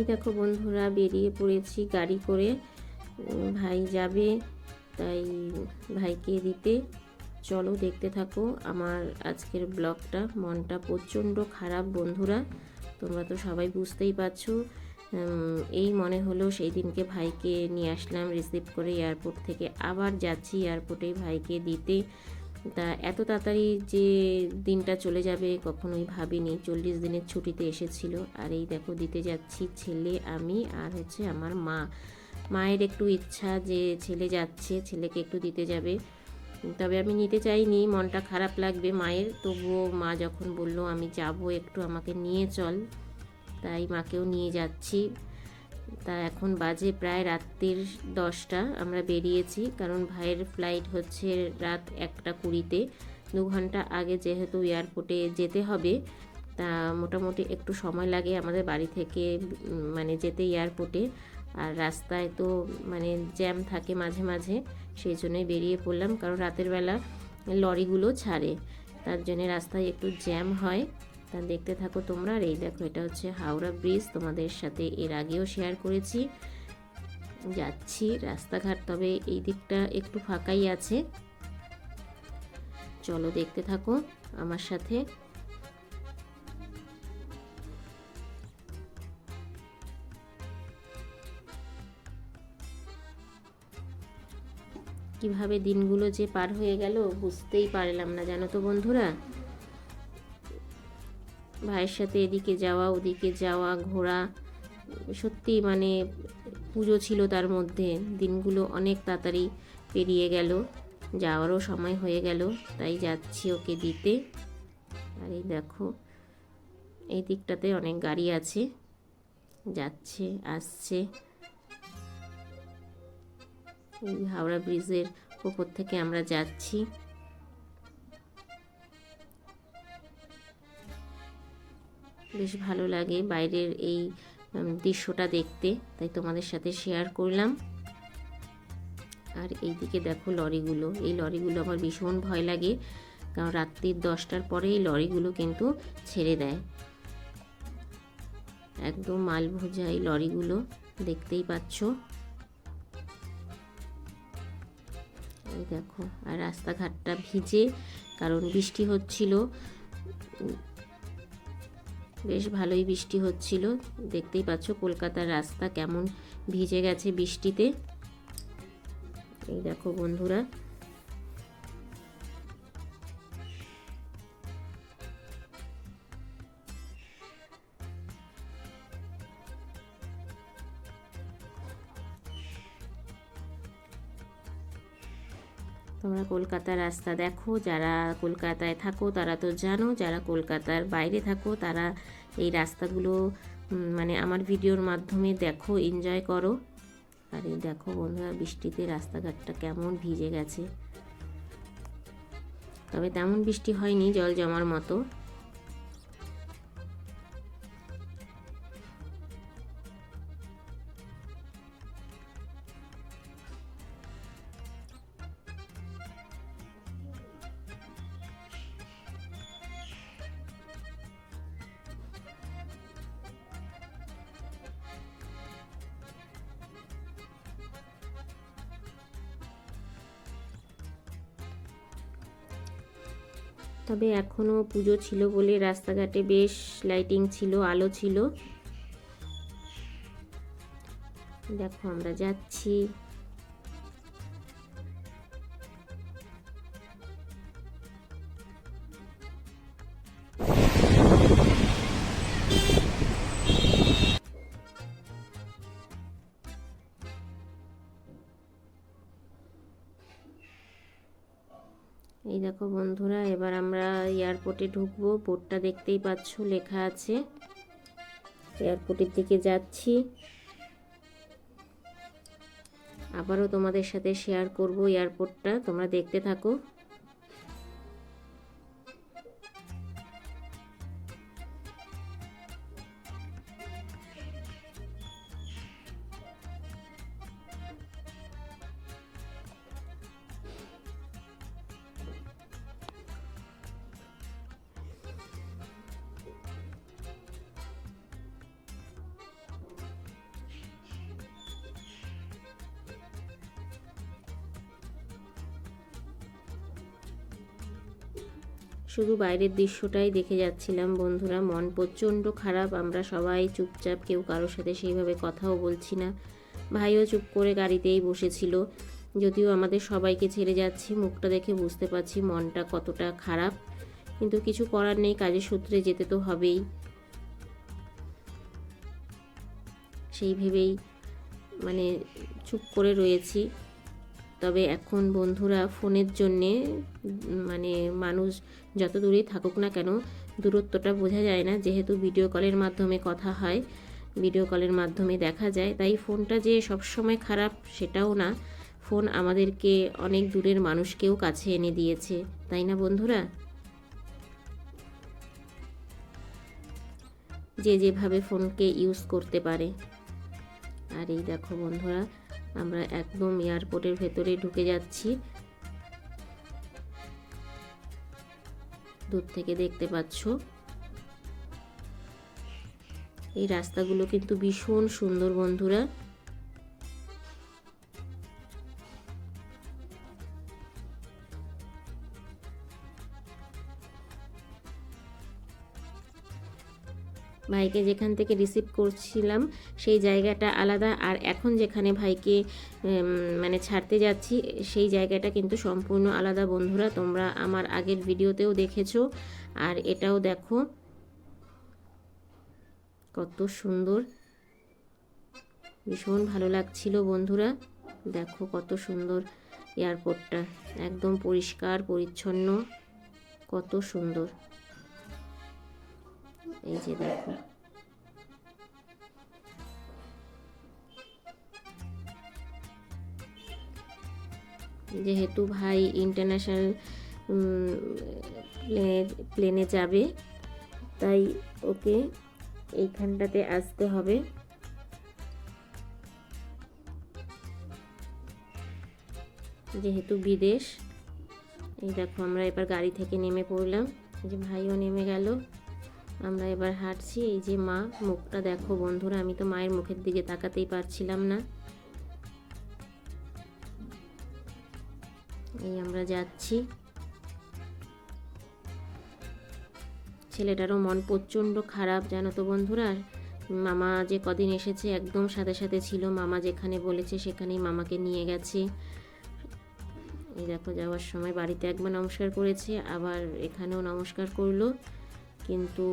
এই দেখো বন্ধুরা, বেরিয়ে পড়েছি গাড়ি করে। ভাই যাবে, তাই ভাইকে দিতে। চলো দেখতে থাকো আমার আজকের ব্লগটা। মনটা প্রচণ্ড খারাপ বন্ধুরা, তোমরা তো সবাই বুঝতেই পারছ। এই মনে হলো সেই দিনকে ভাইকে নিয়ে আসলাম রিসিভ করে এয়ারপোর্ট থেকে। আবার যাচ্ছি এয়ারপোর্টে ভাইকে দিতে। তা এত তাড়াতাড়ি যে দিনটা চলে যাবে কখনোই ভাবিনি। চল্লিশ দিনের ছুটিতে এসেছিল। আর এই দেখো, দিতে যাচ্ছি ছেলে, আমি আর হচ্ছে আমার মা। মায়ের একটু ইচ্ছা যে ছেলে যাচ্ছে, ছেলেকে একটু দিতে যাবে। তবে আমি নিতে চাইনি, মনটা খারাপ লাগবে মায়ের। তবুও মা যখন বলল, আমি যাব, একটু আমাকে নিয়ে চল। তাই মাকেও নিয়ে যাচ্ছি। তা এখন বাজে প্রায় রাত্রির দশটা। আমরা বেরিয়েছি কারণ ভাইয়ের ফ্লাইট হচ্ছে রাত একটা কুড়িতে। দু ঘণ্টা আগে যেহেতু এয়ারপোর্টে যেতে হবে, তা মোটামুটি একটু সময় লাগে আমাদের বাড়ি থেকে মানে যেতে এয়ারপোর্টে আর রাস্তায় তো মানে জ্যাম থাকে মাঝে মাঝে, সেই জন্যই বেরিয়ে পড়লাম। কারণ রাতের বেলা লরিগুলো ছাড়ে, তার জন্য রাস্তায় একটু জ্যাম হয়। তা দেখতে থাকো তোমরা। আর এই দেখো, এটা হচ্ছে হাওড়া ব্রিজ। তোমাদের সাথে এর আগেও শেয়ার করেছি। যাচ্ছি রাস্তাঘাট, তবে এই দিকটা একটু ফাঁকাই আছে। চলো দেখতে থাকো আমার সাথে। কীভাবে দিনগুলো যে পার হয়ে গেল বুঝতেই পারলাম না, জানো তো বন্ধুরা? ভাইয়ের সাথে এদিকে যাওয়া, ওদিকে যাওয়া, ঘোরা, সত্যি মানে পুজো ছিল তার মধ্যে। দিনগুলো অনেক তাড়াতাড়ি পেরিয়ে গেল, যাওয়ারও সময় হয়ে গেল, তাই যাচ্ছি ওকে দিতে। আর এই দেখো, এই দিকটাতে অনেক গাড়ি আছে, যাচ্ছে, আসছে। এই হাওড়া ব্রিজের ওপর থেকে আমরা যাচ্ছি। বেশ ভালো লাগে বাইরের এই দৃশ্যটা দেখতে, তাই তোমাদের সাথে শেয়ার করলাম। আর এইদিকে দেখো লরিগুলো, এই লরিগুলো আমার ভীষণ ভয় লাগে, কারণ রাত্রির দশটার পরে এই লরিগুলো কিন্তু ছেড়ে দেয়। একদম মাল ভোজা এই লরিগুলো, দেখতেই পাচ্ছ। এই দেখো, আর রাস্তাঘাটটা ভিজে, কারণ বৃষ্টি হচ্ছিল বেশ ভালোই বৃষ্টি হচ্ছিল। দেখতেই পাচ্ছ কলকাতার রাস্তা কেমন ভিজে গেছে বৃষ্টিতে। এই দেখো বন্ধুরা তোমরা কলকাতার রাস্তা দেখো, যারা কলকাতায় থাকো তারা তো জানো, যারা কলকাতার বাইরে থাকো তারা এই রাস্তাগুলো মানে আমার ভিডিওর মাধ্যমে দেখো এনজয় করো। আর এই দেখো বন্ধুরা, বৃষ্টিতে রাস্তাঘাটটা কেমন ভিজে গেছে। তবে তেমন বৃষ্টি হয়নি, জল জমার মতো। তবে এখনও পুজো ছিল বলে রাস্তাঘাটে বেশ লাইটিং ছিল আলো ছিল। দেখো আমরা যাচ্ছি। দেখো বন্ধুরা, এবার আমরা এয়ারপোর্টে ঢুকবো। বোর্ডটা দেখতেই পাচ্ছ, লেখা আছে। এয়ারপোর্টের দিকে যাচ্ছি। আবারও তোমাদের সাথে শেয়ার করব এয়ারপোর্টটা তোমরা দেখতে থাকো। শুধু বাইরের দৃশ্যটাই দেখে যাচ্ছিলাম, বন্ধুরা। মন প্রচণ্ড খারাপ, আমরা সবাই চুপচাপ, কেউ কারোর সাথে সেইভাবে কথাও বলছি না। ভাইও চুপ করে গাড়িতেই বসেছিল। যদিও আমাদের সবাইকে ছেড়ে যাচ্ছি, মুখটা দেখে বুঝতে পারছি মনটা কতটা খারাপ। কিন্তু কিছু করার নেই, কাজের সূত্রে যেতে তো হবেই। সেই ভেবেই মানে চুপ করে রয়েছি। তবে এখন বন্ধুরা ফোনের জন্যে মানে মানুষ যত দূরেই থাকুক না কেন, দূরত্বটা বোঝা যায় না। যেহেতু ভিডিও কলের মাধ্যমে কথা হয় ভিডিও কলের মাধ্যমে দেখা যায়, তাই ফোনটা যে সবসময় খারাপ সেটাও না। ফোন আমাদেরকে অনেক দূরের মানুষকেও কাছে এনে দিয়েছে, তাই না বন্ধুরা? যে যেভাবে ফোনকে ইউজ করতে পারে। আর এই দেখো বন্ধুরা আমরা একদম এয়ারপোর্টের ভেতরে ঢুকে যাচ্ছি। দূর থেকে দেখতে পাচ্ছ। এই রাস্তাগুলো কিন্তু ভীষণ সুন্দর বন্ধুরা। ভাইকে যেখান থেকে রিসিভ করছিলাম, সেই জায়গাটা আলাদা। আর এখন যেখানে ভাইকে মানে ছাড়তে যাচ্ছি, সেই জায়গাটা কিন্তু সম্পূর্ণ আলাদা। বন্ধুরা, তোমরা আমার আগের ভিডিওতেও দেখেছ। আর এটাও দেখো। কত সুন্দর। ভীষণ ভালো লাগছিল বন্ধুরা। দেখো কত সুন্দর এয়ারপোর্টটা একদম পরিষ্কার, পরিচ্ছন্ন। কত সুন্দর। এই যে দেখো। যেহেতু ভাই ইন্টারন্যাশনাল প্লেনে যাবে, তাই ওকে এইখানটাতে আসতে হবে। যেহেতু বিদেশ, এই দেখো আমরা এবার গাড়ি থেকে নেমে পড়লাম। যে ভাইও নেমে গেল। আমরা এবার হাঁটছি, এই যে মা, মুখটা দেখো বন্ধুরা, আমি তো মায়ের মুখের দিকে তাকাতেই পারছিলাম না। এই আমরা যাচ্ছি। ছেলেটারও মন প্রচণ্ড খারাপ, জানো তো বন্ধুরা মামা যে কদিন এসেছে একদম সাথে সাথে ছিল, মামা যেখানে বলেছে সেখানেই মামাকে নিয়ে গেছে। এই দেখো, যাওয়ার সময় বাড়িতে একবার নমস্কার করেছে, আবার এখানেও নমস্কার করল। কিন্তু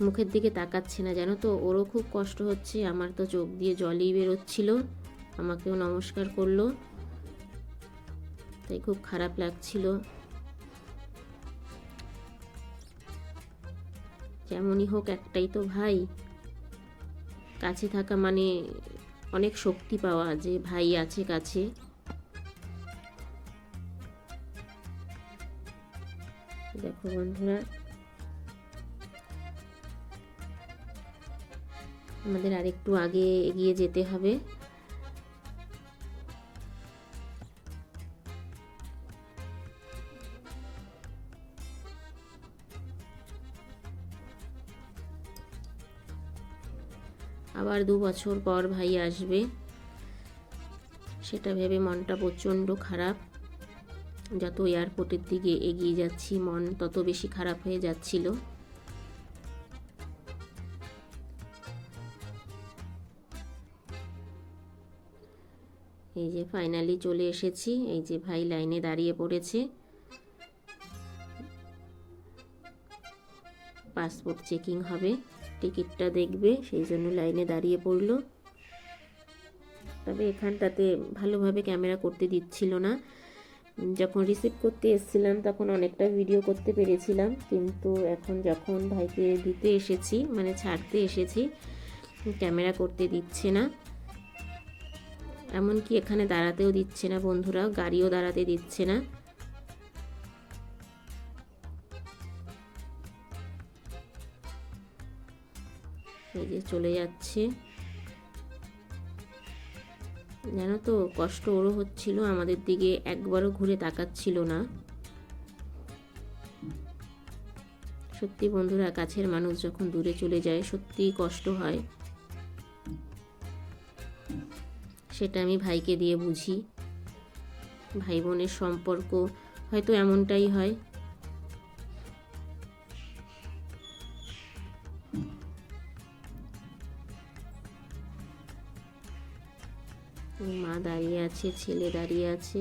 মুখের দিকে তাকাচ্ছে না। জানো তো, ওরও খুব কষ্ট হচ্ছে। আমার তো চোখ দিয়ে জলই বেরোচ্ছিল। আমাকেও নমস্কার করল। তাই খুব খারাপ লাগছিল। যেমনই হোক, একটাই তো ভাই। কাছে থাকা মানে অনেক শক্তি পাওয়া যে ভাই আছে কাছে। দেখো বন্ধুরা আমাদের আরেকটু আগে এগিয়ে যেতে হবে। আবার দু বছর পর ভাই আসবে। সেটা ভেবে মনটা প্রচণ্ড খারাপ। যত এয়ারপোর্টের দিকে এগিয়ে যাচ্ছি, মন তত বেশি খারাপ হয়ে যাচ্ছিল। এই যে ফাইনালি চলে এসেছি, এই যে ভাই লাইনে দাঁড়িয়ে পড়েছে। পাসপোর্ট চেকিং হবে টিকিটটা দেখবে, সেই জন্য লাইনে দাঁড়িয়ে পড়ল। তবে এখানটাতে ভালোভাবে ক্যামেরা করতে দিচ্ছিল না। যখন রিসিভ করতে এসেছিলাম, তখন অনেকটা ভিডিও করতে পেরেছিলাম, কিন্তু এখন যখন ভাইকে দিতে এসেছি মানে ছাড়তে এসেছি ক্যামেরা করতে দিচ্ছে না। এমনকি এখানে দাঁড়াতেও দিচ্ছে না বন্ধুরা, গাড়িও দাঁড়াতে দিচ্ছে না। এই যে চলে যাচ্ছে। জানো তো, কষ্ট ওরও হচ্ছিল, আমাদের দিকে একবারও ঘুরে তাকাচ্ছিল না। সত্যি বন্ধুরা, কাছের মানুষ যখন দূরে চলে যায় সত্যি কষ্ট হয়। সেটা আমি ভাইকে দিয়ে বুঝি। ভাই বোনের সম্পর্ক হয়তো এমনটাই হয়। মা দাঁড়িয়ে আছে, ছেলে দাঁড়িয়ে আছে।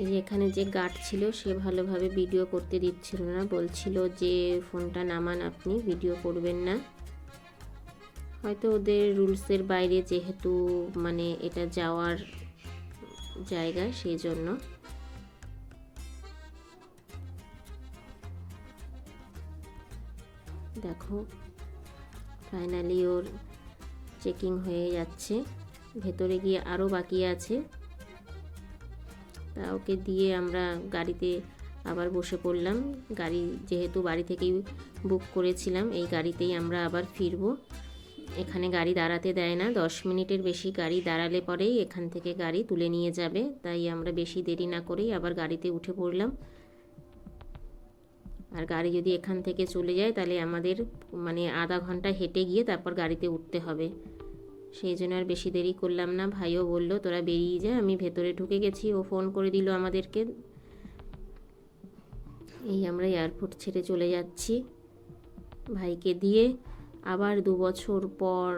এই যে এখানে যে গার্ড ছিল, সে ভালোভাবে ভিডিও করতে দিচ্ছিল না। বলছিল যে, ফোনটা নামান আপনি ভিডিও করবেন না। হয়তো ওদের রুলসের বাইরে যেহেতু মানে এটা যাওয়ার জায়গা সেই জন্য দেখো ফাইনালি ওর চেকিং হয়ে যাচ্ছে। ভেতরে গিয়ে আরও বাকি আছে। তা ওকে দিয়ে আমরা গাড়িতে আবার বসে পড়লাম। গাড়ি যেহেতু বাড়ি থেকেই বুক করেছিলাম, এই গাড়িতেই আমরা আবার ফিরবো। এখানে গাড়ি দাঁড়াতে দেয় না, দশ মিনিটের বেশি গাড়ি দাঁড়ালে পরেই এখান থেকে গাড়ি তুলে নিয়ে যাবে। তাই আমরা বেশি দেরি না করেই আবার গাড়িতে উঠে পড়লাম। আর গাড়ি যদি এখান থেকে চলে যায়, তাহলে আমাদের মানে আধা ঘণ্টা হেঁটে গিয়ে তারপর গাড়িতে উঠতে হবে। সেই জন্য আর বেশি দেরি করলাম না। ভাইও বলল, তোরা বেরিয়ে যা, আমি ভেতরে ঢুকে গেছি। ও ফোন করে দিল আমাদেরকে। এই আমরা এয়ারপোর্ট ছেড়ে চলে যাচ্ছি ভাইকে দিয়ে। আবার দু বছর পর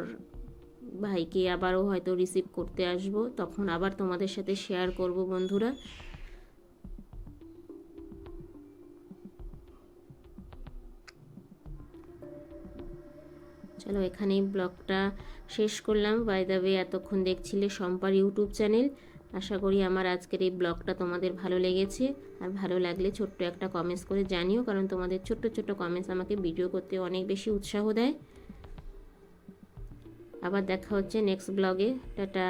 ভাইকে আবারও হয়তো রিসিভ করতে আসব। তখন আবার তোমাদের সাথে শেয়ার করব বন্ধুরা। চলো এখানেই ব্লগটা শেষ করলাম। বাই দ্য ওয়ে এতক্ষণ দেখছিলে সম্পার ইউটিউব চ্যানেল। আশা করি আমার আজকের এই ব্লগটা তোমাদের ভালো লেগেছে। আর ভালো লাগলে ছোট্ট একটা কমেন্টস করে জানিও, কারণ তোমাদের ছোট্ট ছোট্ট কমেন্টস আমাকে ভিডিও করতে অনেক বেশি উৎসাহ দেয়। আবার দেখা হচ্ছে নেক্সট ব্লগে টাটা!